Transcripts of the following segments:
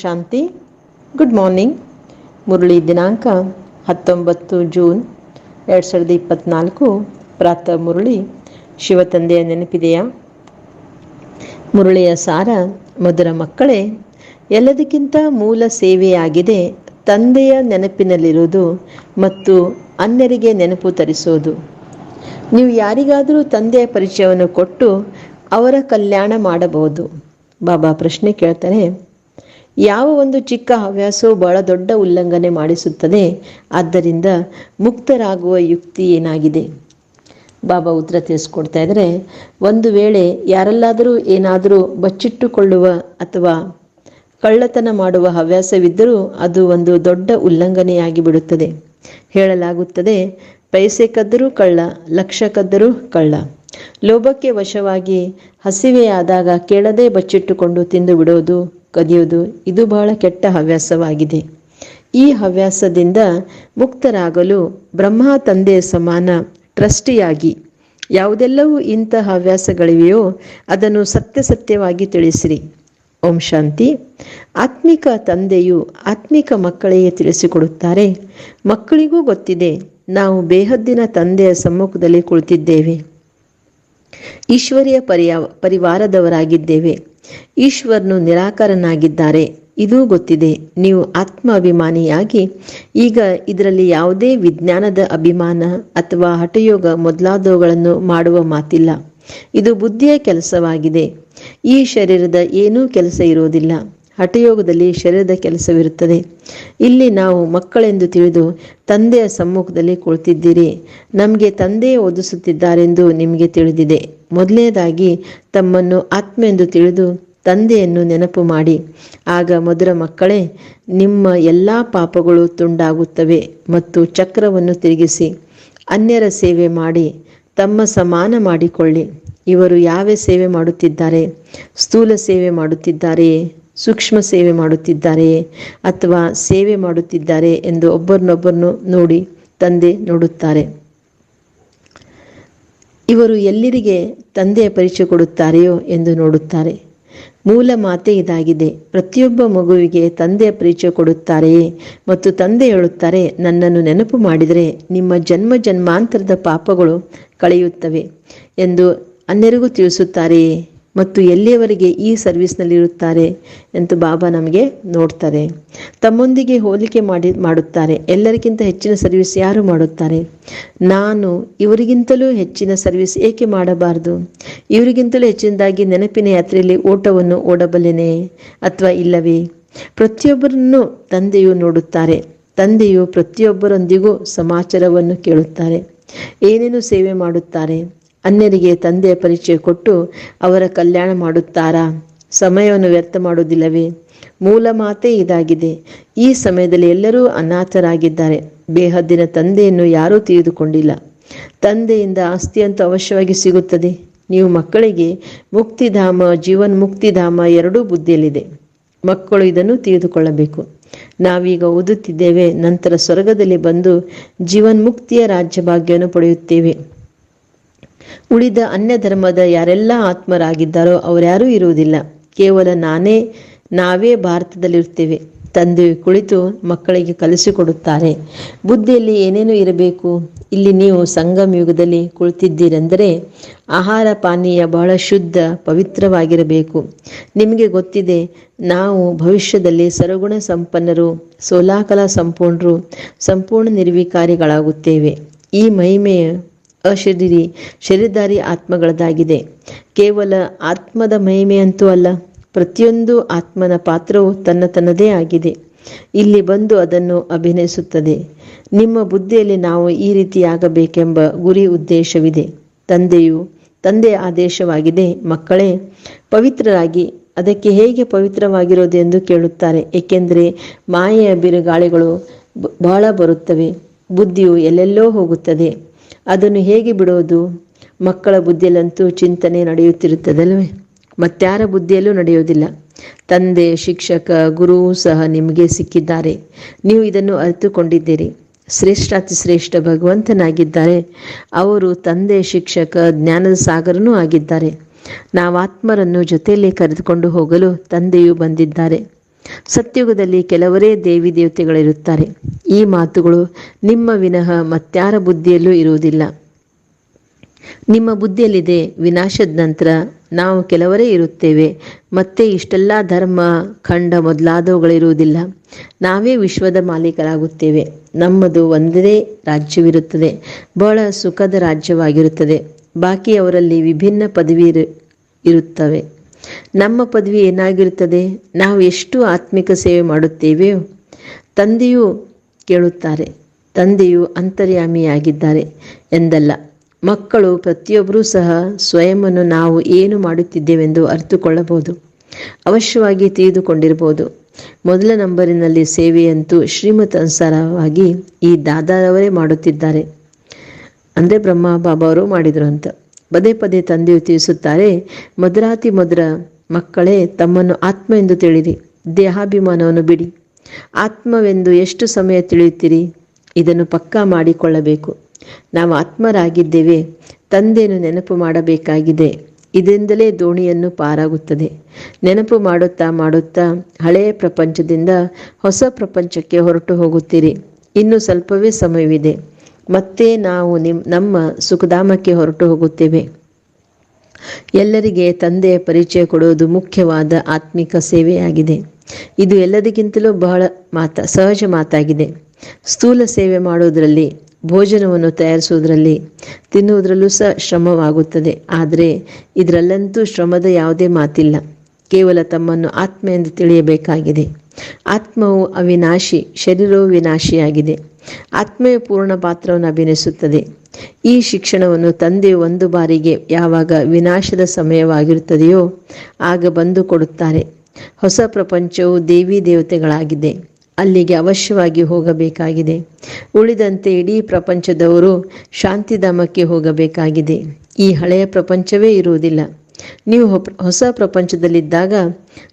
ಶಾಂತಿ. Good morning Murali ದಿನಾಂಕ ಹತ್ತೊಂಬತ್ತು June ಎರಡು ಸಾವಿರದ ಇಪ್ಪತ್ತ್ನಾಲ್ಕು ಪ್ರಾತಃ ಮುರಳಿ ಶಿವತಂದೆಯ ನೆನಪಿದೆಯಾ? ಮುರಳಿಯ ಸಾರ, ಮಧುರ ಮಕ್ಕಳೇ, ಎಲ್ಲದಕ್ಕಿಂತ ಮೂಲ ಸೇವೆಯಾಗಿದೆ ತಂದೆಯ ನೆನಪಿನಲ್ಲಿರುವುದು ಮತ್ತು ಅನ್ಯರಿಗೆ ನೆನಪು ತರಿಸೋದು ನೀವು ಯಾರಿಗಾದರೂ ತಂದೆಯ ಪರಿಚಯವನ್ನು ಕೊಟ್ಟು ಅವರ ಕಲ್ಯಾಣ ಮಾಡಬಹುದು. ಬಾಬಾ ಪ್ರಶ್ನೆ ಕೇಳ್ತಾರೆ ಯಾವ ಒಂದು ಚಿಕ್ಕ ಹವ್ಯಾಸವು ಬಹಳ ದೊಡ್ಡ ಉಲ್ಲಂಘನೆ ಮಾಡಿಸುತ್ತದೆ, ಆದ್ದರಿಂದ ಮುಕ್ತರಾಗುವ ಯುಕ್ತಿ ಏನಾಗಿದೆ? ಬಾಬಾ ಉತ್ತರ ತಿಳಿಸ್ಕೊಡ್ತಾ ಇದ್ದಾರೆ, ಒಂದು ವೇಳೆ ಯಾರಲ್ಲಾದರೂ ಏನಾದರೂ ಬಚ್ಚಿಟ್ಟುಕೊಳ್ಳುವ ಅಥವಾ ಕಳ್ಳತನ ಮಾಡುವ ಹವ್ಯಾಸವಿದ್ದರೂ ಅದು ಒಂದು ದೊಡ್ಡ ಉಲ್ಲಂಘನೆಯಾಗಿ ಬಿಡುತ್ತದೆ ಹೇಳಲಾಗುತ್ತದೆ, ಪೈಸೆ ಕದ್ದರೂ ಕಳ್ಳ, ಲಕ್ಷ ಕದ್ದರೂ ಕಳ್ಳ. ಲೋಭಕ್ಕೆ ವಶವಾಗಿ ಹಸಿವೆಯಾದಾಗ ಕೇಳದೆ ಬಚ್ಚಿಟ್ಟುಕೊಂಡು ತಿಂದು ಬಿಡೋದು ಕದಿಯೋದು ಇದು ಬಹಳ ಕೆಟ್ಟ ಹವ್ಯಾಸವಾಗಿದೆ. ಈ ಹವ್ಯಾಸದಿಂದ ಮುಕ್ತರಾಗಲು ಬ್ರಹ್ಮ ತಂದೆಯ ಸಮಾನ ಟ್ರಸ್ಟಿಯಾಗಿ ಯಾವುದೆಲ್ಲವೂ ಇಂಥ ಹವ್ಯಾಸಗಳಿವೆಯೋ ಅದನ್ನು ಸತ್ಯ ಸತ್ಯವಾಗಿ ತಿಳಿಸಿರಿ. ಓಂ ಶಾಂತಿ. ಆತ್ಮಿಕ ತಂದೆಯು ಆತ್ಮಿಕ ಮಕ್ಕಳಿಗೆ ತಿಳಿಸಿಕೊಡುತ್ತಾರೆ. ಮಕ್ಕಳಿಗೂ ಗೊತ್ತಿದೆ, ನಾವು ಬೇಹದ್ದಿನ ತಂದೆಯ ಸಮ್ಮುಖದಲ್ಲಿ ಕುಳಿತಿದ್ದೇವೆ. ಈಶ್ವರಿಯ ಪರಿಯ, ಪರಿವಾರದವರಾಗಿದ್ದೇವೆ. ಈಶ್ವರನು ನಿರಾಕರನಾಗಿದ್ದಾರೆ. ಇದೂ ಗೊತ್ತಿದೆ. ನೀವು ಆತ್ಮ ಅಭಿಮಾನಿಯಾಗಿ ಈಗ ಇದರಲ್ಲಿ ಯಾವುದೇ ವಿಜ್ಞಾನದ ಅಭಿಮಾನ ಅಥವಾ ಹಠಯೋಗ ಮೊದಲಾದವುಗಳನ್ನು ಮಾಡುವ ಮಾತಿಲ್ಲ. ಇದು ಬುದ್ಧಿಯ ಕೆಲಸವಾಗಿದೆ. ಈ ಶರೀರದ ಏನೂ ಕೆಲಸ ಇರುವುದಿಲ್ಲ. ಹಠಯೋಗದಲ್ಲಿ ಶರೀರದ ಕೆಲಸವಿರುತ್ತದೆ. ಇಲ್ಲಿ ನಾವು ಮಕ್ಕಳೆಂದು ತಿಳಿದು ತಂದೆಯ ಸಮ್ಮುಖದಲ್ಲಿ ಕುಳಿತಿದ್ದೀರಿ. ನಮಗೆ ತಂದೆ ಓದಿಸುತ್ತಿದ್ದಾರೆಂದು ನಿಮಗೆ ತಿಳಿದಿದೆ. ಮೊದಲನೇದಾಗಿ ತಮ್ಮನ್ನು ಆತ್ಮ ಎಂದು ತಿಳಿದು ತಂದೆಯನ್ನು ನೆನಪು ಮಾಡಿ. ಆಗ ಮಧುರ ಮಕ್ಕಳೇ, ನಿಮ್ಮ ಎಲ್ಲ ಪಾಪಗಳು ತುಂಡಾಗುತ್ತವೆ ಮತ್ತು ಚಕ್ರವನ್ನು ತಿರುಗಿಸಿ, ಅನ್ಯರ ಸೇವೆ ಮಾಡಿ, ತಮ್ಮ ಸಮಾನ ಮಾಡಿಕೊಳ್ಳಿ. ಇವರು ಯಾವ ಸೇವೆ ಮಾಡುತ್ತಿದ್ದಾರೆ, ಸ್ಥೂಲ ಸೇವೆ ಮಾಡುತ್ತಿದ್ದಾರೆಯೇ? ಸೂಕ್ಷ್ಮ ಸೇವೆ ಮಾಡುತ್ತಿದ್ದಾರೆಯೇ ಅಥವಾ ಸೇವೆ ಮಾಡುತ್ತಿದ್ದಾರೆ ಎಂದು ಒಬ್ಬರನ್ನೊಬ್ಬರನ್ನು ನೋಡಿ ತಂದೆ ನೋಡುತ್ತಾರೆ. ಇವರು ಎಲ್ಲರಿಗೆ ತಂದೆಯ ಪರಿಚಯ ಕೊಡುತ್ತಾರೆಯೋ ಎಂದು ನೋಡುತ್ತಾರೆ. ಮೂಲ ಮಾತೆ ಇದಾಗಿದೆ, ಪ್ರತಿಯೊಬ್ಬ ಮಗುವಿಗೆ ತಂದೆಯ ಪರಿಚಯ ಕೊಡುತ್ತಾರೆಯೇ ಮತ್ತು ತಂದೆ ಹೇಳುತ್ತಾರೆ, ನನ್ನನ್ನು ನೆನಪು ಮಾಡಿದರೆ ನಿಮ್ಮ ಜನ್ಮ ಜನ್ಮಾಂತರದ ಪಾಪಗಳು ಕಳೆಯುತ್ತವೆ ಎಂದು ಅನ್ಯರಿಗೂ ತಿಳಿಸುತ್ತಾರೆಯೇ? ಮತ್ತು ಎಲ್ಲಿಯವರೆಗೆ ಈ ಸರ್ವಿಸ್ನಲ್ಲಿರುತ್ತಾರೆ ಎಂದು ಬಾಬಾ ನಮಗೆ ನೋಡ್ತಾರೆ. ತಮ್ಮೊಂದಿಗೆ ಹೋಲಿಕೆ ಮಾಡಿ, ಮಾಡುತ್ತಾರೆ. ಎಲ್ಲರಿಗಿಂತ ಹೆಚ್ಚಿನ ಸರ್ವಿಸ್ ಯಾರು ಮಾಡುತ್ತಾರೆ? ನಾನು ಇವರಿಗಿಂತಲೂ ಹೆಚ್ಚಿನ ಸರ್ವಿಸ್ ಏಕೆ ಮಾಡಬಾರದು? ಇವರಿಗಿಂತಲೂ ಹೆಚ್ಚಿನದಾಗಿ ನೆನಪಿನ ಯಾತ್ರೆಯಲ್ಲಿ ಓಟವನ್ನು ಓಡಬಲ್ಲೆನೆ ಅಥವಾ ಇಲ್ಲವೇ? ಪ್ರತಿಯೊಬ್ಬರನ್ನು ತಂದೆಯು ನೋಡುತ್ತಾರೆ. ತಂದೆಯು ಪ್ರತಿಯೊಬ್ಬರೊಂದಿಗೂ ಸಮಾಚಾರವನ್ನು ಕೇಳುತ್ತಾರೆ. ಏನೇನು ಸೇವೆ ಮಾಡುತ್ತಾರೆ? ಅನ್ಯರಿಗೆ ತಂದೆಯ ಪರಿಚಯ ಕೊಟ್ಟು ಅವರ ಕಲ್ಯಾಣ ಮಾಡುತ್ತಾರಾ? ಸಮಯವನ್ನು ವ್ಯರ್ಥ ಮಾಡುವುದಿಲ್ಲವೇ? ಮೂಲ ಮಾತೇ ಇದಾಗಿದೆ. ಈ ಸಮಯದಲ್ಲಿ ಎಲ್ಲರೂ ಅನಾಥರಾಗಿದ್ದಾರೆ. ಬೇಹದ್ದಿನ ತಂದೆಯನ್ನು ಯಾರೂ ತಿಳಿದುಕೊಂಡಿಲ್ಲ. ತಂದೆಯಿಂದ ಆಸ್ತಿ ಅಂತ ಅವಶ್ಯವಾಗಿ ಸಿಗುತ್ತದೆ. ನೀವು ಮಕ್ಕಳಿಗೆ ಮುಕ್ತಿಧಾಮ, ಜೀವನ್ ಮುಕ್ತಿಧಾಮ ಎರಡೂ ಬುದ್ಧಿಯಲ್ಲಿದೆ. ಮಕ್ಕಳು ಇದನ್ನು ತಿಳಿದುಕೊಳ್ಳಬೇಕು. ನಾವೀಗ ಓದುತ್ತಿದ್ದೇವೆ, ನಂತರ ಸ್ವರ್ಗದಲ್ಲಿ ಬಂದು ಜೀವನ್ಮುಕ್ತಿಯ ರಾಜ್ಯ ಭಾಗ್ಯವನ್ನು ಪಡೆಯುತ್ತೇವೆ. ಉಳಿದ ಅನ್ಯ ಧರ್ಮದ ಯಾರೆಲ್ಲ ಆತ್ಮರಾಗಿದ್ದಾರೋ ಅವರ್ಯಾರೂ ಇರುವುದಿಲ್ಲ. ಕೇವಲ ನಾನೇ, ನಾವೇ ಭಾರತದಲ್ಲಿರ್ತೇವೆ ತಂದೆ ಕುಳಿತು ಮಕ್ಕಳಿಗೆ ಕಲಿಸಿಕೊಡುತ್ತಾರೆ. ಬುದ್ಧಿಯಲ್ಲಿ ಏನೇನು ಇರಬೇಕು? ಇಲ್ಲಿ ನೀವು ಸಂಗಮ ಯುಗದಲ್ಲಿ ಕುಳಿತಿದ್ದೀರೆಂದರೆ ಆಹಾರ ಪಾನೀಯ ಬಹಳ ಶುದ್ಧ, ಪವಿತ್ರವಾಗಿರಬೇಕು. ನಿಮಗೆ ಗೊತ್ತಿದೆ, ನಾವು ಭವಿಷ್ಯದಲ್ಲಿ ಸರಗುಣ ಸಂಪನ್ನರು, ಸೋಲಾಕಲ ಸಂಪೂರ್ಣರು, ಸಂಪೂರ್ಣ ನಿರ್ವಿಕಾರಿಗಳಾಗುತ್ತೇವೆ. ಈ ಮಹಿಮೆಯ ಅಶರೀರಿ, ಶರೀರಧಾರಿ ಆತ್ಮಗಳದಾಗಿದೆ ಕೇವಲ ಆತ್ಮದ ಮಹಿಮೆ ಅಂತೂ ಅಲ್ಲ, ಪ್ರತಿಯೊಂದು ಆತ್ಮನ ಪಾತ್ರವು ತನ್ನ ತನ್ನದೇ ಆಗಿದೆ. ಇಲ್ಲಿ ಬಂದು ಅದನ್ನು ಅಭಿನಯಿಸುತ್ತದೆ. ನಿಮ್ಮ ಬುದ್ಧಿಯಲ್ಲಿ ನಾವು ಈ ರೀತಿಯಾಗಬೇಕೆಂಬ ಗುರಿ ಉದ್ದೇಶವಿದೆ. ತಂದೆಯು ತಂದೆಯ ಆದೇಶವಾಗಿದೆ, ಮಕ್ಕಳೇ, ಪವಿತ್ರರಾಗಿ, ಅದಕ್ಕೆ ಹೇಗೆ ಪವಿತ್ರವಾಗಿರೋದು ಎಂದು ಕೇಳುತ್ತಾರೆ. ಏಕೆಂದರೆ ಮಾಯೆಯ ಬಿರುಗಾಳಿಗಳು ಬಹಳ ಬರುತ್ತವೆ. ಬುದ್ಧಿಯು ಎಲ್ಲೆಲ್ಲೋ ಹೋಗುತ್ತದೆ. ಅದನ್ನು ಹೇಗೆ ಬಿಡೋದು? ಮಕ್ಕಳ ಬುದ್ಧಿಯಲ್ಲಂತೂ ಚಿಂತನೆ ನಡೆಯುತ್ತಿರುತ್ತದಲ್ವೇ? ಮತ್ತಾರ ಬುದ್ಧಿಯಲ್ಲೂ ನಡೆಯೋದಿಲ್ಲ ತಂದೆ, ಶಿಕ್ಷಕ, ಗುರು ಸಹ ನಿಮಗೆ ಸಿಕ್ಕಿದ್ದಾರೆ. ನೀವು ಇದನ್ನು ಅರಿತುಕೊಂಡಿದ್ದೀರಿ. ಶ್ರೇಷ್ಠಾತಿ ಶ್ರೇಷ್ಠ ಭಗವಂತನಾಗಿದ್ದಾರೆ. ಅವರು ತಂದೆ, ಶಿಕ್ಷಕ ಜ್ಞಾನದ ಸಾಗರನೂ ಆಗಿದ್ದಾರೆ. ನಾವಾತ್ಮರನ್ನು ಜೊತೆಯಲ್ಲಿ ಕರೆದುಕೊಂಡು ಹೋಗಲು ತಂದೆಯು ಬಂದಿದ್ದಾರೆ. ಸತ್ಯುಗದಲ್ಲಿ ಕೆಲವರೇ ದೇವಿ ದೇವತೆಗಳಿರುತ್ತಾರೆ. ಈ ಮಾತುಗಳು ನಿಮ್ಮ ವಿನಃ ಮತ್ಯಾರ ಬುದ್ಧಿಯಲ್ಲೂ ಇರುವುದಿಲ್ಲ. ನಿಮ್ಮ ಬುದ್ಧಿಯಲ್ಲಿದೆ ವಿನಾಶದ ನಂತರ ನಾವು ಕೆಲವರೇ ಇರುತ್ತೇವೆ. ಮತ್ತೆ ಇಷ್ಟೆಲ್ಲ ಧರ್ಮ, ಖಂಡ ಮೊದಲಾದವುಗಳಿರುವುದಿಲ್ಲ. ನಾವೇ ವಿಶ್ವದ ಮಾಲೀಕರಾಗುತ್ತೇವೆ. ನಮ್ಮದು ಒಂದೇ ರಾಜ್ಯವಿರುತ್ತದೆ. ಬಹಳ ಸುಖದ ರಾಜ್ಯವಾಗಿರುತ್ತದೆ. ಬಾಕಿಯವರಲ್ಲಿ ವಿಭಿನ್ನ ಪದವಿ ಇರುತ್ತವೆ. ನಮ್ಮ ಪದವಿ ಏನಾಗಿರುತ್ತದೆ? ನಾವು ಎಷ್ಟು ಆತ್ಮಿಕ ಸೇವೆ ಮಾಡುತ್ತೇವೆಯೋ? ತಂದೆಯು ಕೇಳುತ್ತಾರೆ, ತಂದೆಯು ಅಂತರ್ಯಾಮಿಯಾಗಿದ್ದಾರೆ ಎಂದಲ್ಲ, ಮಕ್ಕಳು ಪ್ರತಿಯೊಬ್ಬರೂ ಸಹ ಸ್ವಯಂವನ್ನು ನಾವು ಏನು ಮಾಡುತ್ತಿದ್ದೇವೆಂದು ಅರಿತುಕೊಳ್ಳಬಹುದು, ಅವಶ್ಯವಾಗಿ ತಿಳಿದುಕೊಂಡಿರಬಹುದು. ಮೊದಲ ನಂಬರಿನಲ್ಲಿ ಸೇವೆಯಂತೂ ಶ್ರೀಮತ್ ಅನುಸಾರವಾಗಿ ಈ ದಾದಾರವರೇ ಮಾಡುತ್ತಿದ್ದಾರೆ. ಅಂದರೆ ಬ್ರಹ್ಮ ಬಾಬಾ ಅವರು ಮಾಡಿದರು ಅಂತ. ಪದೇ ಪದೇ ತಂದೆಯು ತಿಳಿಸುತ್ತಾರೆ ಮಧುರಾತಿ ಮಧುರ ಮಕ್ಕಳೇ, ತಮ್ಮನ್ನು ಆತ್ಮ ಎಂದು ತಿಳಿರಿ ದೇಹಾಭಿಮಾನವನ್ನು ಬಿಡಿ. ಆತ್ಮವೆಂದು ಎಷ್ಟು ಸಮಯ ತಿಳಿಯುತ್ತೀರಿ? ಇದನ್ನು ಪಕ್ಕಾ ಮಾಡಿಕೊಳ್ಳಬೇಕು. ನಾವು ಆತ್ಮರಾಗಿದ್ದೇವೆ, ತಂದೆಯನ್ನು ನೆನಪು ಮಾಡಬೇಕಾಗಿದೆ. ಇದರಿಂದಲೇ ದೋಣಿಯನ್ನು ಪಾರಾಗುತ್ತದೆ. ನೆನಪು ಮಾಡುತ್ತಾ ಮಾಡುತ್ತಾ ಹಳೆಯ ಪ್ರಪಂಚದಿಂದ ಹೊಸ ಪ್ರಪಂಚಕ್ಕೆ ಹೊರಟು ಹೋಗುತ್ತೀರಿ. ಇನ್ನು ಸ್ವಲ್ಪವೇ ಸಮಯವಿದೆ. ಮತ್ತೆ ನಾವು ನಿಮ್ ನಮ್ಮ ಸುಖಧಾಮಕ್ಕೆ ಹೊರಟು ಹೋಗುತ್ತೇವೆ. ಎಲ್ಲರಿಗೆ ತಂದೆಯ ಪರಿಚಯ ಕೊಡುವುದು ಮುಖ್ಯವಾದ ಆತ್ಮಿಕ ಸೇವೆಯಾಗಿದೆ. ಇದು ಎಲ್ಲದಕ್ಕಿಂತಲೂ ಬಹಳ ಮಾತ ಸಹಜ ಮಾತಾಗಿದೆ. ಸ್ಥೂಲ ಸೇವೆ ಮಾಡುವುದರಲ್ಲಿ, ಭೋಜನವನ್ನು ತಯಾರಿಸುವುದರಲ್ಲಿ, ತಿನ್ನುವುದರಲ್ಲೂ ಸಹ ಶ್ರಮವಾಗುತ್ತದೆ. ಆದರೆ, ಇದರಲ್ಲಂತೂ ಶ್ರಮದ ಯಾವುದೇ ಮಾತಿಲ್ಲ. ಕೇವಲ ತಮ್ಮನ್ನು ಆತ್ಮ ಎಂದು ತಿಳಿಯಬೇಕಾಗಿದೆ. ಆತ್ಮವು ಅವಿನಾಶಿ ಶರೀರವು ವಿನಾಶಿಯಾಗಿದೆ. ಆತ್ಮೆಯ ಪೂರ್ಣ ಪಾತ್ರವನ್ನು ಅಭಿನಯಿಸುತ್ತದೆ. ಈ ಶಿಕ್ಷಣವನ್ನು ತಂದೆ ಒಂದು ಬಾರಿಗೆ ಯಾವಾಗ ವಿನಾಶದ ಸಮಯವಾಗಿರುತ್ತದೆಯೋ ಆಗ ಬಂದು ಕೊಡುತ್ತಾರೆ. ಹೊಸ ಪ್ರಪಂಚವು ದೇವಿ ದೇವತೆಗಳಾಗಿದೆ. ಅಲ್ಲಿಗೆ ಅವಶ್ಯವಾಗಿ ಹೋಗಬೇಕಾಗಿದೆ. ಉಳಿದಂತೆ ಇಡೀ ಪ್ರಪಂಚದವರು ಶಾಂತಿಧಾಮಕ್ಕೆ ಹೋಗಬೇಕಾಗಿದೆ. ಈ ಹಳೆಯ ಪ್ರಪಂಚವೇ ಇರುವುದಿಲ್ಲ. ನೀವು ಹೊಸ ಪ್ರಪಂಚದಲ್ಲಿದ್ದಾಗ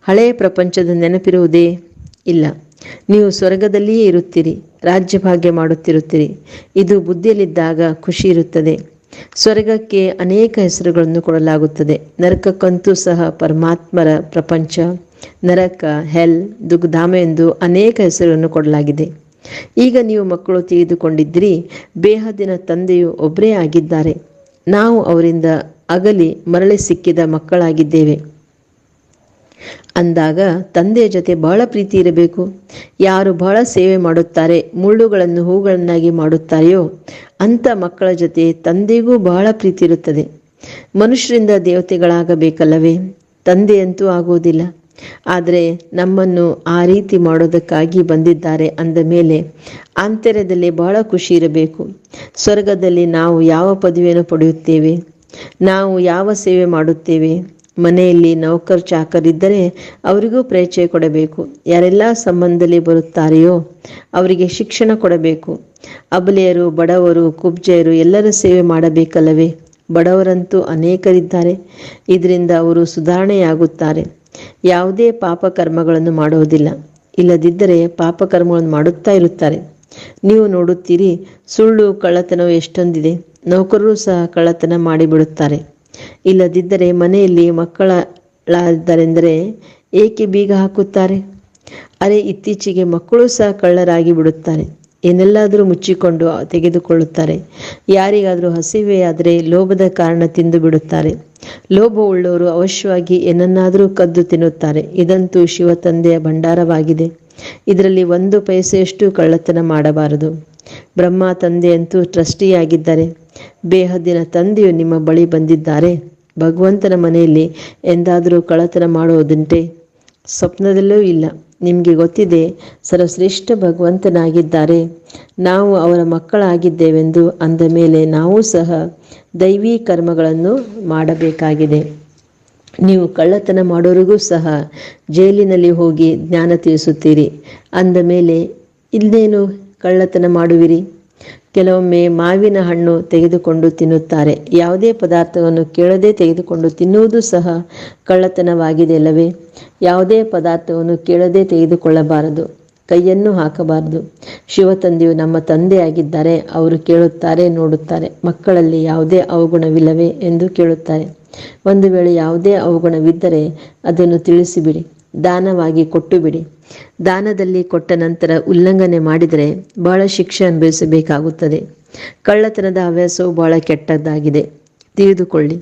ಹಳೆಯ ಪ್ರಪಂಚದ ನೆನಪಿರುವುದೇ ಇಲ್ಲ. ನೀವು ಸ್ವರ್ಗದಲ್ಲಿಯೇ ಇರುತ್ತೀರಿ ರಾಜ್ಯಭಾಗ್ಯ ಮಾಡುತ್ತಿರುತ್ತೀರಿ. ಇದು ಬುದ್ಧಿಯಲ್ಲಿದ್ದಾಗ ಖುಷಿ ಇರುತ್ತದೆ. ಸ್ವರ್ಗಕ್ಕೆ ಅನೇಕ ಹೆಸರುಗಳನ್ನು ಕೊಡಲಾಗುತ್ತದೆ. ನರಕಕ್ಕಂತೂ ಸಹ ಪರಮಾತ್ಮರ ಪ್ರಪಂಚ, ನರಕ, ಹೆಲ್ ದುಗ್ಧಾಮ ಎಂದು ಅನೇಕ ಹೆಸರುಗಳನ್ನು ಕೊಡಲಾಗಿದೆ. ಈಗ ನೀವು ಮಕ್ಕಳು ತಿಳಿದುಕೊಂಡಿದ್ದಿರಿ, ಬೇಹದಿನ ತಂದೆಯು ಒಬ್ಬರೇ ಆಗಿದ್ದಾರೆ. ನಾವು ಅವರಿಂದ ಅಗಲಿ ಮರಳಿ ಸಿಕ್ಕಿದ ಮಕ್ಕಳಾಗಿದ್ದೇವೆ. ಅಂದಾಗ ತಂದೆಯ ಜೊತೆ ಬಹಳ ಪ್ರೀತಿ ಇರಬೇಕು. ಯಾರು ಬಹಳ ಸೇವೆ ಮಾಡುತ್ತಾರೆ, ಮುಳ್ಳುಗಳನ್ನು ಹೂಗಳನ್ನಾಗಿ ಮಾಡುತ್ತಾರೆಯೋ, ಅಂಥ ಮಕ್ಕಳ ಜೊತೆ ತಂದೆಗೂ ಬಹಳ ಪ್ರೀತಿ ಇರುತ್ತದೆ. ಮನುಷ್ಯರಿಂದ ದೇವತೆಗಳಾಗಬೇಕಲ್ಲವೇ? ತಂದೆಯಂತೂ ಆಗುವುದಿಲ್ಲ. ಆದರೆ ನಮ್ಮನ್ನು ಆ ರೀತಿ ಮಾಡೋದಕ್ಕಾಗಿ ಬಂದಿದ್ದಾರೆ ಅಂದ ಮೇಲೆ ಆಂತರ್ಯದಲ್ಲಿ ಬಹಳ ಖುಷಿ ಇರಬೇಕು. ಸ್ವರ್ಗದಲ್ಲಿ ನಾವು ಯಾವ ಪದವಿಯನ್ನು ಪಡೆಯುತ್ತೇವೆ? ನಾವು ಯಾವ ಸೇವೆ ಮಾಡುತ್ತೇವೆ? ಮನೆಯಲ್ಲಿ ನೌಕರ್ ಚಾಕರಿದ್ದರೆ ಅವರಿಗೂ ಪರಿಚಯ ಕೊಡಬೇಕು. ಯಾರೆಲ್ಲ ಸಂಬಂಧದಲ್ಲಿ ಬರುತ್ತಾರೆಯೋ ಅವರಿಗೆ ಶಿಕ್ಷಣ ಕೊಡಬೇಕು. ಅಬಲೆಯರು, ಬಡವರು, ಕುಬ್ಜೆಯರು ಎಲ್ಲರ ಸೇವೆ ಮಾಡಬೇಕಲ್ಲವೇ? ಬಡವರಂತೂ ಅನೇಕರಿದ್ದಾರೆ. ಇದರಿಂದ ಅವರು ಸುಧಾರಣೆಯಾಗುತ್ತಾರೆ. ಯಾವುದೇ ಪಾಪ ಕರ್ಮಗಳನ್ನು ಮಾಡುವುದಿಲ್ಲ. ಇಲ್ಲದಿದ್ದರೆ ಪಾಪ ಕರ್ಮಗಳನ್ನು ಮಾಡುತ್ತಾ ಇರುತ್ತಾರೆ. ನೀವು ನೋಡುತ್ತೀರಿ, ಸುಳ್ಳು ಕಳ್ಳತನವು ಎಷ್ಟೊಂದಿದೆ. ನೌಕರರು ಸಹ ಕಳ್ಳತನ ಮಾಡಿಬಿಡುತ್ತಾರೆ. ಇಲ್ಲದಿದ್ದರೆ ಮನೆಯಲ್ಲಿ ಮಕ್ಕಳಾದರೆಂದರೆ ಏಕೆ ಬೀಗ ಹಾಕುತ್ತಾರೆ? ಅರೆ, ಇತ್ತೀಚೆಗೆ ಮಕ್ಕಳು ಸಹ ಕಳ್ಳರಾಗಿ ಬಿಡುತ್ತಾರೆ. ಏನೆಲ್ಲಾದರೂ ಮುಚ್ಚಿಕೊಂಡು ತೆಗೆದುಕೊಳ್ಳುತ್ತಾರೆ. ಯಾರಿಗಾದರೂ ಹಸಿವೆಯಾದರೆ ಲೋಭದ ಕಾರಣ ತಿಂದು ಬಿಡುತ್ತಾರೆ. ಲೋಭವುಳ್ಳವರು ಅವಶ್ಯವಾಗಿ ಏನನ್ನಾದರೂ ಕದ್ದು ತಿನ್ನುತ್ತಾರೆ. ಇದಂತೂ ಶಿವ ತಂದೆಯ ಭಂಡಾರವಾಗಿದೆ. ಇದರಲ್ಲಿ ಒಂದು ಪೈಸೆಯಷ್ಟು ಕಳ್ಳತನ ಮಾಡಬಾರದು. ಬ್ರಹ್ಮ ತಂದೆಯಂತೂ ಟ್ರಸ್ಟಿಯಾಗಿದ್ದಾರೆ ಬೇಹದ್ದಿನ ತಂದೆಯು ನಿಮ್ಮ ಬಳಿ ಬಂದಿದ್ದಾರೆ. ಭಗವಂತನ ಮನೆಯಲ್ಲಿ ಎಂದಾದರೂ ಕಳ್ಳತನ ಮಾಡುವುದುಂಟೆ? ಸ್ವಪ್ನದಲ್ಲೂ ಇಲ್ಲ. ನಿಮಗೆ ಗೊತ್ತಿದೆ, ಸರ್ವಶ್ರೇಷ್ಠ ಭಗವಂತನಾಗಿದ್ದಾರೆ. ನಾವು ಅವರ ಮಕ್ಕಳಾಗಿದ್ದೇವೆಂದು ಅಂದ ಮೇಲೆ ನಾವು ಸಹ ದೈವಿ ಕರ್ಮಗಳನ್ನು ಮಾಡಬೇಕಾಗಿದೆ. ನೀವು ಕಳ್ಳತನ ಮಾಡೋರಿಗೂ ಸಹ ಜೈಲಿನಲ್ಲಿ ಹೋಗಿ ಜ್ಞಾನ ತಿಳಿಸುತ್ತೀರಿ ಅಂದ ಮೇಲೆ, ಇಲ್ಲೇನು ಕಳ್ಳತನ ಮಾಡುವಿರಿ? ಕೆಲವೊಮ್ಮೆ ಮಾವಿನ ಹಣ್ಣು ತೆಗೆದುಕೊಂಡು ತಿನ್ನುತ್ತಾರೆ. ಯಾವುದೇ ಪದಾರ್ಥವನ್ನು ಕೇಳದೆ ತೆಗೆದುಕೊಂಡು ತಿನ್ನುವುದು ಸಹ ಕಳ್ಳತನವಾಗಿದೆ ಅಲ್ಲವೇ? ಯಾವುದೇ ಪದಾರ್ಥವನ್ನು ಕೇಳದೆ ತೆಗೆದುಕೊಳ್ಳಬಾರದು. ಕೈಯನ್ನು ಹಾಕಬಾರದು. ಶಿವತಂದೆಯು ನಮ್ಮ ತಂದೆಯಾಗಿದ್ದಾರೆ. ಅವರು ಕೇಳುತ್ತಾರೆ, ನೋಡುತ್ತಾರೆ. ಮಕ್ಕಳಲ್ಲಿ ಯಾವುದೇ ಅವಗುಣವಿಲ್ಲವೇ ಎಂದು ಕೇಳುತ್ತಾರೆ. ಒಂದು ವೇಳೆ ಯಾವುದೇ ಅವಗುಣವಿದ್ದರೆ ಅದನ್ನು ತಿಳಿಸಿಬಿಡಿ. ದಾನವಾಗಿ ಕೊಟ್ಟು ಬಿಡಿ ದಾನದಲ್ಲಿ ಕೊಟ್ಟ ನಂತರ ಉಲ್ಲಂಘನೆ ಮಾಡಿದರೆ ಬಹಳ ಶಿಕ್ಷೆ ಅನುಭವಿಸಬೇಕಾಗುತ್ತದೆ. ಕಳ್ಳತನದ ಹವ್ಯಾಸವು ಬಹಳ ಕೆಟ್ಟದ್ದಾಗಿದೆ. ತಿಳಿದುಕೊಳ್ಳಿ,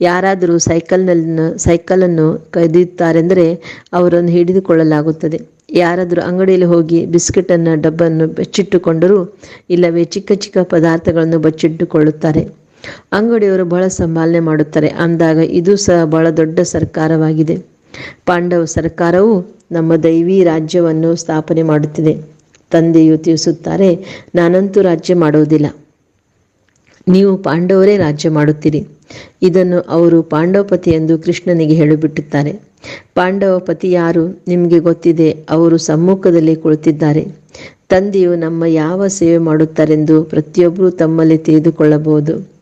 ಯಾರಾದರೂ ಸೈಕಲ್ನಲ್ಲಿ ಸೈಕಲನ್ನು ಕದಿಯುತ್ತಾರೆಂದರೆ ಅವರನ್ನು ಹಿಡಿದುಕೊಳ್ಳಲಾಗುತ್ತದೆ. ಯಾರಾದರೂ ಅಂಗಡಿಯಲ್ಲಿ ಹೋಗಿ ಬಿಸ್ಕೆಟನ್ನು, ಡಬ್ಬನ್ನು ಬಚ್ಚಿಟ್ಟುಕೊಂಡರೂ ಇಲ್ಲವೇ ಚಿಕ್ಕ ಚಿಕ್ಕ ಪದಾರ್ಥಗಳನ್ನು ಬಚ್ಚಿಟ್ಟುಕೊಳ್ಳುತ್ತಾರೆ. ಅಂಗಡಿಯವರು ಬಹಳ ಸಂಭಾಲನೆ ಮಾಡುತ್ತಾರೆ. ಅಂದಾಗ ಇದು ಸಹ ಬಹಳ ದೊಡ್ಡ ಸರ್ಕಾರವಾಗಿದೆ. ಪಾಂಡವ ಸರ್ಕಾರವು ನಮ್ಮ ದೈವಿ ರಾಜ್ಯವನ್ನು ಸ್ಥಾಪನೆ ಮಾಡುತ್ತಿದೆ. ತಂದೆಯು ತಿಳಿಸುತ್ತಾರೆ, ನಾನಂತೂ ರಾಜ್ಯ ಮಾಡುವುದಿಲ್ಲ ನೀವು ಪಾಂಡವರೇ ರಾಜ್ಯ ಮಾಡುತ್ತೀರಿ. ಇದನ್ನು ಅವರು ಪಾಂಡವಪತಿ ಎಂದು ಕೃಷ್ಣನಿಗೆ ಹೇಳಿಬಿಟ್ಟುತ್ತಾರೆ. ಪಾಂಡವಪತಿ ಯಾರು ನಿಮಗೆ ಗೊತ್ತಿದೆ, ಅವರು ಸಮ್ಮುಖದಲ್ಲಿ ಕುಳಿತಿದ್ದಾರೆ. ತಂದೆಯು ನಮ್ಮ ಯಾವ ಸೇವೆ ಮಾಡುತ್ತಾರೆಂದು ಪ್ರತಿಯೊಬ್ಬರೂ ತಮ್ಮಲ್ಲಿ ತಿಳಿದುಕೊಳ್ಳಬಹುದು.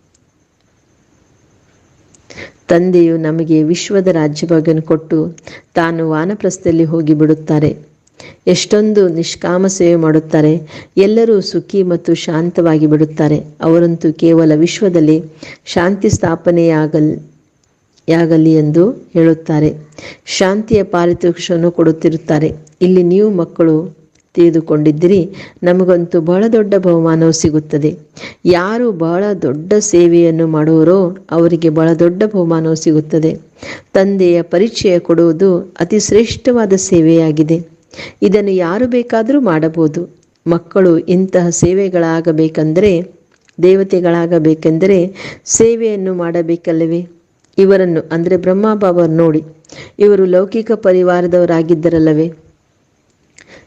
ತಂದೆಯು ನಮಗೆ ವಿಶ್ವದ ರಾಜ್ಯಭಾಗವನ್ನು ಕೊಟ್ಟು ತಾನು ವಾನಪ್ರಸ್ಥದಲ್ಲಿ ಹೋಗಿ ಬಿಡುತ್ತಾರೆ. ಎಷ್ಟೊಂದು ನಿಷ್ಕಾಮ ಸೇವೆ ಮಾಡುತ್ತಾರೆ. ಎಲ್ಲರೂ ಸುಖಿ ಮತ್ತು ಶಾಂತವಾಗಿ ಬಿಡುತ್ತಾರೆ. ಅವರಂತೂ ಕೇವಲ ವಿಶ್ವದಲ್ಲಿ ಶಾಂತಿ ಸ್ಥಾಪನೆಯಾಗಲ್, ಯಾಗಲಿ ಎಂದು ಹೇಳುತ್ತಾರೆ. ಶಾಂತಿಯ ಪಾರಿತೋಷವನ್ನು ಕೊಡುತ್ತಿರುತ್ತಾರೆ. ಇಲ್ಲಿ ನೀವು ಮಕ್ಕಳು ತಿಳಿದುಕೊಂಡಿದ್ದಿರಿ. ನಮಗಂತೂ ಬಹಳ ದೊಡ್ಡ ಬಹುಮಾನವು ಸಿಗುತ್ತದೆ. ಯಾರು ಬಹಳ ದೊಡ್ಡ ಸೇವೆಯನ್ನು ಮಾಡುವರೋ ಅವರಿಗೆ ಬಹಳ ದೊಡ್ಡ ಬಹುಮಾನವು ಸಿಗುತ್ತದೆ. ತಂದೆಯ ಪರಿಚಯ ಕೊಡುವುದು ಅತಿ ಶ್ರೇಷ್ಠವಾದ ಸೇವೆಯಾಗಿದೆ. ಇದನ್ನು ಯಾರು ಬೇಕಾದರೂ ಮಾಡಬಹುದು. ಮಕ್ಕಳು ಇಂತಹ ಸೇವೆಗಳಾಗಬೇಕೆಂದರೆ, ದೇವತೆಗಳಾಗಬೇಕೆಂದರೆ ಸೇವೆಯನ್ನು ಮಾಡಬೇಕಲ್ಲವೇ? ಇವರನ್ನು, ಅಂದರೆ ಬ್ರಹ್ಮಬಾಬರ್ ನೋಡಿ, ಇವರು ಲೌಕಿಕ ಪರಿವಾರದವರಾಗಿದ್ದರಲ್ಲವೇ?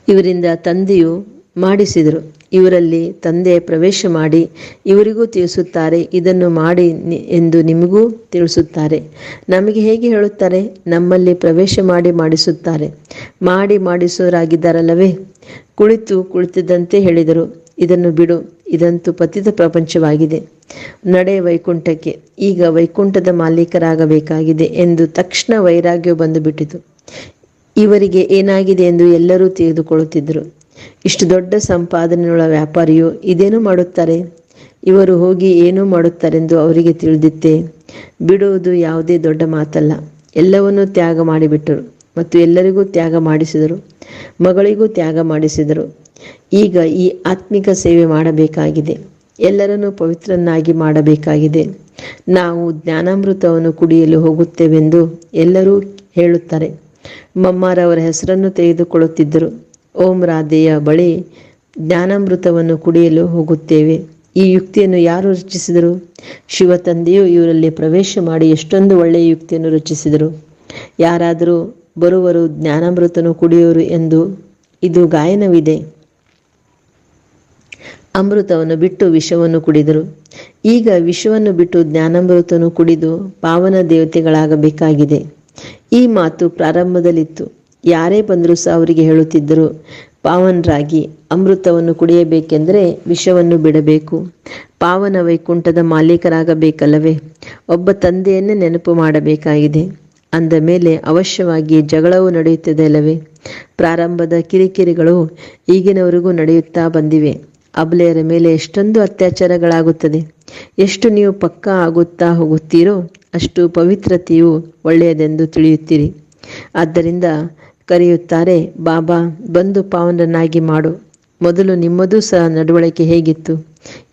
ಇವರಿಂದ ತಂದೆಯು ಮಾಡಿಸಿದರು. ಇವರಲ್ಲಿ ತಂದೆ ಪ್ರವೇಶ ಮಾಡಿ ಇವರಿಗೂ ತಿಳಿಸುತ್ತಾರೆ, ಇದನ್ನು ಮಾಡಿ ಎಂದು ನಿಮಗೂ ತಿಳಿಸುತ್ತಾರೆ. ನಮಗೆ ಹೇಗೆ ಹೇಳುತ್ತಾರೆ? ನಮ್ಮಲ್ಲಿ ಪ್ರವೇಶ ಮಾಡಿ ಮಾಡಿಸುತ್ತಾರೆ. ಮಾಡಿ ಮಾಡಿಸೋರಾಗಿದ್ದಾರಲ್ಲವೇ ಕುಳಿತು ಕುಳಿತಿದ್ದಂತೆ ಹೇಳಿದರು. ಇದನ್ನು ಬಿಡು, ಇದಂತೂ ಪತಿತ ಪ್ರಪಂಚವಾಗಿದೆ. ನಡೆ ವೈಕುಂಠಕ್ಕೆ, ಈಗ ವೈಕುಂಠದ ಮಾಲೀಕರಾಗಬೇಕಾಗಿದೆ ಎಂದು ತಕ್ಷಣ ವೈರಾಗ್ಯ ಬಂದು ಬಿಟ್ಟಿತು ಇವರಿಗೆ ಏನಾಗಿದೆ ಎಂದು ಎಲ್ಲರೂ ತಿಳಿದುಕೊಳ್ಳುತ್ತಿದ್ದರು. ಇಷ್ಟು ದೊಡ್ಡ ಸಂಪಾದನೆಯುಳ್ಳ ವ್ಯಾಪಾರಿಯು ಇದೇನು ಮಾಡುತ್ತಾರೆ? ಇವರು ಹೋಗಿ ಏನು ಮಾಡುತ್ತಾರೆಂದು ಅವರಿಗೆ ತಿಳಿದಿತ್ತೆ. ಬಿಡುವುದು ಯಾವುದೇ ದೊಡ್ಡ ಮಾತಲ್ಲ. ಎಲ್ಲವನ್ನೂ ತ್ಯಾಗ ಮಾಡಿಬಿಟ್ಟರು ಮತ್ತು ಎಲ್ಲರಿಗೂ ತ್ಯಾಗ ಮಾಡಿಸಿದರು. ಮಗಳಿಗೂ ತ್ಯಾಗ ಮಾಡಿಸಿದರು. ಈಗ ಈ ಆತ್ಮಿಕ ಸೇವೆ ಮಾಡಬೇಕಾಗಿದೆ. ಎಲ್ಲರನ್ನೂ ಪವಿತ್ರನ್ನಾಗಿ ಮಾಡಬೇಕಾಗಿದೆ. ನಾವು ಜ್ಞಾನಾಮೃತವನ್ನು ಕುಡಿಯಲು ಹೋಗುತ್ತೇವೆಂದು ಎಲ್ಲರೂ ಹೇಳುತ್ತಾರೆ. ಮಮ್ಮಾರವರ ಹೆಸರನ್ನು ತೆಗೆದುಕೊಳ್ಳುತ್ತಿದ್ದರು. ಓಂ ರಾಧೆಯ ಬಳಿ ಜ್ಞಾನಾಮೃತವನ್ನು ಕುಡಿಯಲು ಹೋಗುತ್ತೇವೆ. ಈ ಯುಕ್ತಿಯನ್ನು ಯಾರು ರಚಿಸಿದರು? ಶಿವ ತಂದೆಯು ಇವರಲ್ಲಿ ಪ್ರವೇಶ ಮಾಡಿ ಎಷ್ಟೊಂದು ಒಳ್ಳೆಯ ಯುಕ್ತಿಯನ್ನು ರಚಿಸಿದರು. ಯಾರಾದರೂ ಬರುವರು ಜ್ಞಾನಾಮೃತನು ಕುಡಿಯೋರು ಎಂದು ಇದು ಗಾಯನವಿದೆ. ಅಮೃತವನ್ನು ಬಿಟ್ಟು ವಿಷವನ್ನು ಕುಡಿದರು. ಈಗ ವಿಷವನ್ನು ಬಿಟ್ಟು ಜ್ಞಾನಾಮೃತನು ಕುಡಿದು ಪಾವನ ದೇವತೆಗಳಾಗಬೇಕಾಗಿದೆ. ಈ ಮಾತು ಪ್ರಾರಂಭದಲ್ಲಿತ್ತು. ಯಾರೇ ಬಂದರೂ ಸಹ ಅವರಿಗೆ ಹೇಳುತ್ತಿದ್ದರು, ಪಾವನರಾಗಿ ಅಮೃತವನ್ನು ಕುಡಿಯಬೇಕೆಂದರೆ ವಿಷವನ್ನು ಬಿಡಬೇಕು. ಪಾವನ ವೈಕುಂಠದ ಮಾಲೀಕರಾಗಬೇಕಲ್ಲವೇ? ಒಬ್ಬ ತಂದೆಯನ್ನೇ ನೆನಪು ಮಾಡಬೇಕಾಗಿದೆ. ಅಂದ ಮೇಲೆ ಅವಶ್ಯವಾಗಿ ಜಗಳವು ನಡೆಯುತ್ತದೆ ಅಲ್ಲವೇ? ಪ್ರಾರಂಭದ ಕಿರಿಕಿರಿಗಳು ಈಗಿನವರೆಗೂ ನಡೆಯುತ್ತಾ ಬಂದಿವೆ. ಅಬಲೆಯರ ಮೇಲೆ ಎಷ್ಟೊಂದು ಅತ್ಯಾಚಾರಗಳಾಗುತ್ತದೆ. ಎಷ್ಟು ನೀವು ಪಕ್ಕಾ ಆಗುತ್ತಾ ಹೋಗುತ್ತೀರೋ ಅಷ್ಟು ಪವಿತ್ರತೆಯು ಒಳ್ಳೆಯದೆಂದು ತಿಳಿಯುತ್ತೀರಿ. ಆದ್ದರಿಂದ ಕರೆಯುತ್ತಾರೆ, ಬಾಬಾ, ಬಂದು ಪಾವನನ್ನಾಗಿ ಮಾಡು. ಮೊದಲು ನಿಮ್ಮದೂ ಸಹ ನಡವಳಿಕೆ ಹೇಗಿತ್ತು?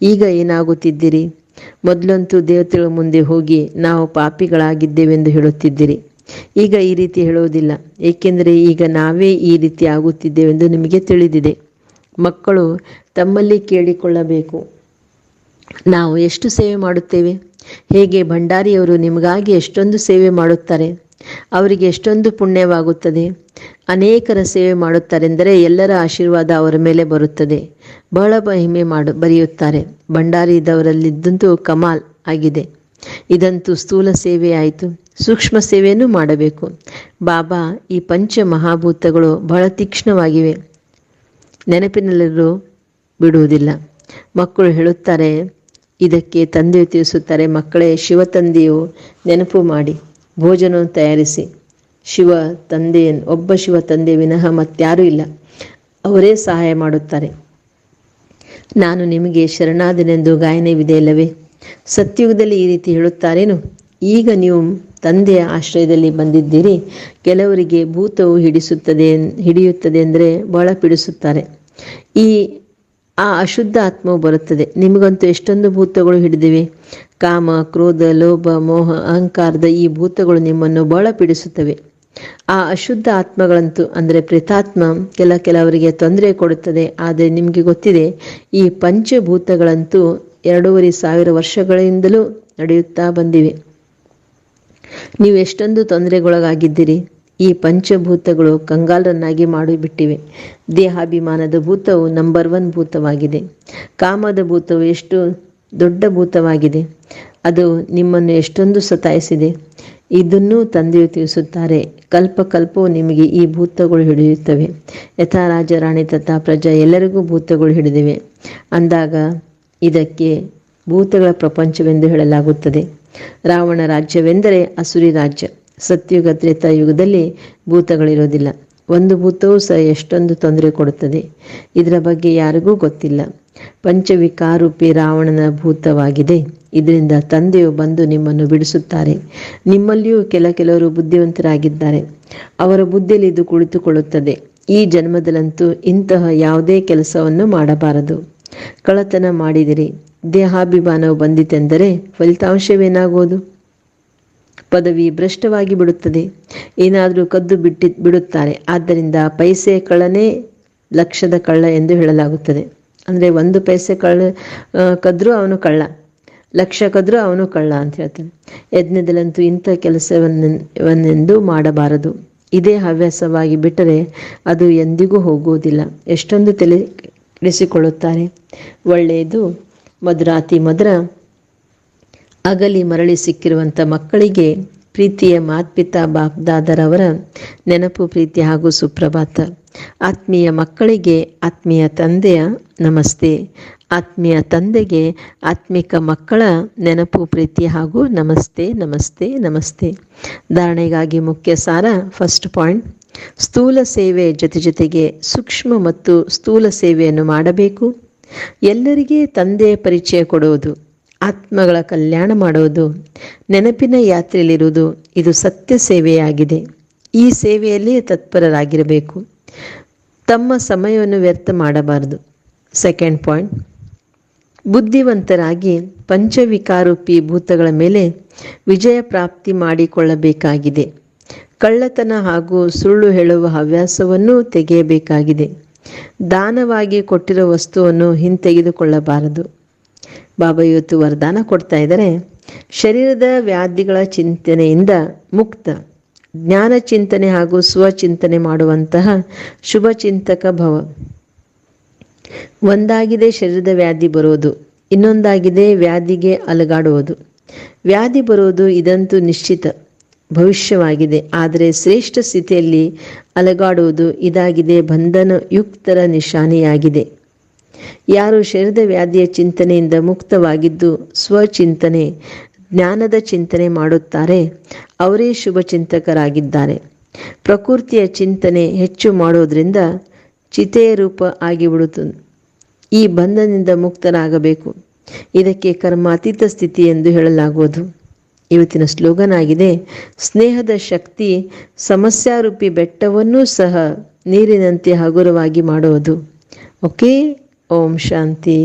ಈಗ ಏನಾಗುತ್ತಿದ್ದೀರಿ? ಮೊದಲಂತೂ ದೇವತೆಗಳ ಮುಂದೆ ಹೋಗಿ ನಾವು ಪಾಪಿಗಳಾಗಿದ್ದೇವೆಂದು ಹೇಳುತ್ತಿದ್ದೀರಿ. ಈಗ ಈ ರೀತಿ ಹೇಳುವುದಿಲ್ಲ. ಏಕೆಂದರೆ ಈಗ ನಾವೇ ಈ ರೀತಿ ಆಗುತ್ತಿದ್ದೇವೆಂದು ನಿಮಗೆ ತಿಳಿದಿದೆ. ಮಕ್ಕಳು ತಮ್ಮಲ್ಲಿ ಕೇಳಿಕೊಳ್ಳಬೇಕು. ನಾವು ಎಷ್ಟು ಸೇವೆ ಮಾಡುತ್ತೇವೆ? ಹೇಗೆ ಭಂಡಾರಿಯವರು ನಿಮಗಾಗಿ ಎಷ್ಟೊಂದು ಸೇವೆ ಮಾಡುತ್ತಾರೆ? ಅವರಿಗೆ ಎಷ್ಟೊಂದು ಪುಣ್ಯವಾಗುತ್ತದೆ? ಅನೇಕರ ಸೇವೆ ಮಾಡುತ್ತಾರೆಂದರೆ ಎಲ್ಲರ ಆಶೀರ್ವಾದ ಅವರ ಮೇಲೆ ಬರುತ್ತದೆ. ಬಹಳ ಮಹಿಮೆ ಮಾಡು, ಬರೆಯುತ್ತಾರೆ. ಭಂಡಾರಿದವರಲ್ಲಿದ್ದಂತೂ ಕಮಾಲ್ ಆಗಿದೆ. ಇದಂತೂ ಸ್ಥೂಲ ಸೇವೆ ಆಯಿತು. ಸೂಕ್ಷ್ಮ ಸೇವೆಯನ್ನು ಮಾಡಬೇಕು. ಬಾಬಾ, ಈ ಪಂಚ ಮಹಾಭೂತಗಳು ಬಹಳ ತೀಕ್ಷ್ಣವಾಗಿವೆ. ನೆನಪಿನಲ್ಲಿರು ಬಿಡುವುದಿಲ್ಲ. ಮಕ್ಕಳು ಹೇಳುತ್ತಾರೆ ಇದಕ್ಕೆ ತಂದೆಯು ತಿಳಿಸುತ್ತಾರೆ, ಮಕ್ಕಳೇ, ಶಿವ ತಂದೆಯು ನೆನಪು ಮಾಡಿ, ಭೋಜನವನ್ನು ತಯಾರಿಸಿ. ಶಿವ ತಂದೆಯನ್ನು ಒಬ್ಬ ಶಿವ ತಂದೆ ವಿನಃ ಮತ್ತಾರೂ ಇಲ್ಲ. ಅವರೇ ಸಹಾಯ ಮಾಡುತ್ತಾರೆ. ನಾನು ನಿಮಗೆ ಶರಣಾದನೆಂದು ಗಾಯನವಿದೆ ಅಲ್ಲವೇ? ಸತ್ಯುಗದಲ್ಲಿ ಈ ರೀತಿ ಹೇಳುತ್ತಾರೇನು? ಈಗ ನೀವು ತಂದೆಯ ಆಶ್ರಯದಲ್ಲಿ ಬಂದಿದ್ದೀರಿ. ಕೆಲವರಿಗೆ ಭೂತವು ಹಿಡಿಸುತ್ತದೆ, ಹಿಡಿಯುತ್ತದೆ ಅಂದರೆ ಬಹಳ ಪಿಡಿಸುತ್ತಾರೆ ಈ ಆ ಅಶುದ್ಧ ಆತ್ಮವು ಬರುತ್ತದೆ. ನಿಮಗಂತೂ ಎಷ್ಟೊಂದು ಭೂತಗಳು ಹಿಡಿದಿವೆ. ಕಾಮ, ಕ್ರೋಧ, ಲೋಭ, ಮೋಹ, ಅಹಂಕಾರದ ಈ ಭೂತಗಳು ನಿಮ್ಮನ್ನು ಬಹಳ ಪೀಡಿಸುತ್ತವೆ ಆ ಅಶುದ್ಧ ಆತ್ಮಗಳಂತೂ, ಅಂದರೆ ಪ್ರೇತಾತ್ಮ, ಕೆಲ ಕೆಲವರಿಗೆ ತೊಂದರೆ ಕೊಡುತ್ತದೆ. ಆದರೆ ನಿಮಗೆ ಗೊತ್ತಿದೆ, ಈ ಪಂಚಭೂತಗಳಂತೂ ಎರಡೂವರೆ ಸಾವಿರ ವರ್ಷಗಳಿಂದಲೂ ನಡೆಯುತ್ತಾ ಬಂದಿವೆ. ನೀವು ಎಷ್ಟೊಂದು ತೊಂದರೆಗೊಳಗಾಗಿದ್ದೀರಿ. ಈ ಪಂಚಭೂತಗಳು ಕಂಗಾಲರನ್ನಾಗಿ ಮಾಡಿಬಿಟ್ಟಿವೆ. ದೇಹಾಭಿಮಾನದ ಭೂತವು ನಂಬರ್ ಒನ್ ಭೂತವಾಗಿದೆ. ಕಾಮದ ಭೂತವು ಎಷ್ಟು ದೊಡ್ಡ ಭೂತವಾಗಿದೆ. ಅದು ನಿಮ್ಮನ್ನು ಎಷ್ಟೊಂದು ಸತಾಯಿಸಿದೆ. ಇದನ್ನು ತಂದೆಯು ತಿಳಿಸುತ್ತಾರೆ. ಕಲ್ಪ ಕಲ್ಪವು ನಿಮಗೆ ಈ ಭೂತಗಳು ಹಿಡಿಯುತ್ತವೆ. ಯಥಾ ರಾಜ ರಾಣಿ ತಥಾ ಪ್ರಜಾ ಎಲ್ಲರಿಗೂ ಭೂತಗಳು ಹಿಡಿದಿವೆ. ಅಂದಾಗ ಇದಕ್ಕೆ ಭೂತಗಳ ಪ್ರಪಂಚವೆಂದು ಹೇಳಲಾಗುತ್ತದೆ. ರಾವಣ ರಾಜ್ಯವೆಂದರೆ ಅಸುರಿ ರಾಜ್ಯ. ಸತ್ಯುಗ ತ್ರೇತಾಯುಗದಲ್ಲಿ ಭೂತಗಳಿರೋದಿಲ್ಲ ಒಂದು ಭೂತವೂ ಸಹ ಎಷ್ಟೊಂದು ತೊಂದರೆ ಕೊಡುತ್ತದೆ. ಇದರ ಬಗ್ಗೆ ಯಾರಿಗೂ ಗೊತ್ತಿಲ್ಲ. ಪಂಚವಿಕಾರೂಪಿ ರಾವಣನ ಭೂತವಾಗಿದೆ. ಇದರಿಂದ ತಂದೆಯು ಬಂದು ನಿಮ್ಮನ್ನು ಬಿಡಿಸುತ್ತಾರೆ. ನಿಮ್ಮಲ್ಲಿಯೂ ಕೆಲ ಕೆಲವರು ಬುದ್ಧಿವಂತರಾಗಿದ್ದಾರೆ. ಅವರ ಬುದ್ಧಿಯಲ್ಲಿ ಇದು ಕುಳಿತುಕೊಳ್ಳುತ್ತದೆ. ಈ ಜನ್ಮದಲ್ಲಂತೂ ಇಂತಹ ಯಾವುದೇ ಕೆಲಸವನ್ನು ಮಾಡಬಾರದು. ಕಳತನ ಮಾಡಿದಿರಿ. ದೇಹಾಭಿಮಾನವು ಬಂದಿತೆಂದರೆ ಫಲಿತಾಂಶವೇನಾಗುವುದು? ಪದವಿ ಭ್ರಷ್ಟವಾಗಿ ಬಿಡುತ್ತದೆ. ಏನಾದರೂ ಕದ್ದು ಬಿಟ್ಟಿ ಬಿಡುತ್ತಾರೆ. ಆದ್ದರಿಂದ ಪೈಸೆ ಕಳ್ಳನೇ ಲಕ್ಷದ ಕಳ್ಳ ಎಂದು ಹೇಳಲಾಗುತ್ತದೆ. ಅಂದರೆ ಒಂದು ಪೈಸೆ ಕಳ್ಳ ಕದ್ರೂ ಅವನು ಕಳ್ಳ. ಲಕ್ಷ ಕದ್ರೂ ಅವನು ಕಳ್ಳ ಅಂತ ಹೇಳ್ತಾನೆ ಯಜ್ಞದಲ್ಲಂತೂ ಇಂಥ ಕೆಲಸವನ್ನೆಂದು ಮಾಡಬಾರದು. ಇದೇ ಹವ್ಯಾಸವಾಗಿ ಬಿಟ್ಟರೆ ಅದು ಎಂದಿಗೂ ಹೋಗುವುದಿಲ್ಲ. ಎಷ್ಟೊಂದು ತಲೆ ಕೆಡಿಸಿಕೊಳ್ಳುತ್ತಾರೆ ಒಳ್ಳೆಯದು ಮಧುರಾತಿ ಮಧುರ ಅಗಲಿ ಮರಳಿ ಸಿಕ್ಕಿರುವಂಥ ಮಕ್ಕಳಿಗೆ ಪ್ರೀತಿಯ ಮಾತ್ಪಿತಾ ಬಾಬ್ದಾದರವರ ನೆನಪು, ಪ್ರೀತಿ ಹಾಗೂ ಸುಪ್ರಭಾತ. ಆತ್ಮೀಯ ಮಕ್ಕಳಿಗೆ ಆತ್ಮೀಯ ತಂದೆಯ ನಮಸ್ತೆ. ಆತ್ಮೀಯ ತಂದೆಗೆ ಆತ್ಮಿಕ ಮಕ್ಕಳ ನೆನಪು, ಪ್ರೀತಿ ಹಾಗೂ ನಮಸ್ತೆ ನಮಸ್ತೆ ನಮಸ್ತೆ. ಧಾರಣೆಗಾಗಿ ಮುಖ್ಯ ಸಾರ ಫಸ್ಟ್ ಪಾಯಿಂಟ್ ಸ್ಥೂಲ ಸೇವೆ ಜೊತೆ ಜೊತೆಗೆ ಸೂಕ್ಷ್ಮ ಮತ್ತು ಸ್ಥೂಲ ಸೇವೆಯನ್ನು ಮಾಡಬೇಕು. ಎಲ್ಲರಿಗೆ ತಂದೆಯ ಪರಿಚಯ ಕೊಡುವುದು. ಆತ್ಮಗಳ ಕಲ್ಯಾಣ ಮಾಡುವುದು ನೆನಪಿನ ಯಾತ್ರೆಯಲ್ಲಿರುವುದು, ಇದು ಸತ್ಯ ಸೇವೆಯಾಗಿದೆ. ಈ ಸೇವೆಯಲ್ಲಿ ತತ್ಪರರಾಗಿರಬೇಕು. ತಮ್ಮ ಸಮಯವನ್ನು ವ್ಯರ್ಥ ಮಾಡಬಾರದು. Second point. ಬುದ್ಧಿವಂತರಾಗಿ ಪಂಚವಿಕಾರೂಪಿ ಭೂತಗಳ ಮೇಲೆ ವಿಜಯ ಪ್ರಾಪ್ತಿ ಮಾಡಿಕೊಳ್ಳಬೇಕಾಗಿದೆ. ಕಳ್ಳತನ ಹಾಗೂ ಸುಳ್ಳು ಹೇಳುವ ಹವ್ಯಾಸವನ್ನು ತೆಗೆಯಬೇಕಾಗಿದೆ. ದಾನವಾಗಿ ಕೊಟ್ಟಿರುವ ವಸ್ತುವನ್ನು ಹಿಂತೆಗೆದುಕೊಳ್ಳಬಾರದು. ಬಾಬಾ ಇವತ್ತು ವರದಾನ ಕೊಡ್ತಾ ಇದ್ದಾರೆ. ಶರೀರದ ವ್ಯಾಧಿಗಳ ಚಿಂತನೆಯಿಂದ ಮುಕ್ತ, ಜ್ಞಾನ ಚಿಂತನೆ ಹಾಗೂ ಸ್ವಚಿಂತನೆ ಮಾಡುವಂತಹ ಶುಭ ಚಿಂತಕ ಭವ. ಒಂದಾಗಿದೆ ಶರೀರದ ವ್ಯಾಧಿ ಬರೋದು, ಇನ್ನೊಂದಾಗಿದೆ ವ್ಯಾಧಿಗೆ ಅಲಗಾಡುವುದು. ವ್ಯಾಧಿ ಬರೋದು ಇದಂತೂ ನಿಶ್ಚಿತ, ಭವಿಷ್ಯವಾಗಿದೆ, ಆದರೆ ಶ್ರೇಷ್ಠ ಸ್ಥಿತಿಯಲ್ಲಿ ಅಲಗಾಡುವುದು ಇದಾಗಿದೆ ಬಂಧನ ಯುಕ್ತರ ನಿಶಾನೆಯಾಗಿದೆ. ಯಾರು ಶರೀರದ ವ್ಯಾಧಿಯ ಚಿಂತನೆಯಿಂದ ಮುಕ್ತವಾಗಿದ್ದು ಸ್ವಚಿಂತನೆ, ಜ್ಞಾನದ ಚಿಂತನೆ ಮಾಡುತ್ತಾರೆ, ಅವರೇ ಶುಭ ಚಿಂತಕರಾಗಿದ್ದಾರೆ. ಪ್ರಕೃತಿಯ ಚಿಂತನೆ ಹೆಚ್ಚು ಮಾಡೋದ್ರಿಂದ ಚಿತೆಯ ರೂಪ ಆಗಿಬಿಡುತ್ತದೆ ಈ ಬಂಧನದಿಂದ ಮುಕ್ತರಾಗಬೇಕು ಇದಕ್ಕೆ ಕರ್ಮಾತೀತ ಸ್ಥಿತಿ ಎಂದು ಹೇಳಲಾಗುವುದು. ಇವತ್ತಿನ ಸ್ಲೋಗನ್ ಆಗಿದೆ ಸ್ನೇಹದ ಶಕ್ತಿ ಸಮಸ್ಯಾರೂಪಿ ಬೆಟ್ಟವನ್ನೂ ಸಹ ನೀರಿನಂತೆ ಹಗುರವಾಗಿ ಮಾಡುವುದು. ಓಕೆ? ಓಂ ಶಾಂತಿ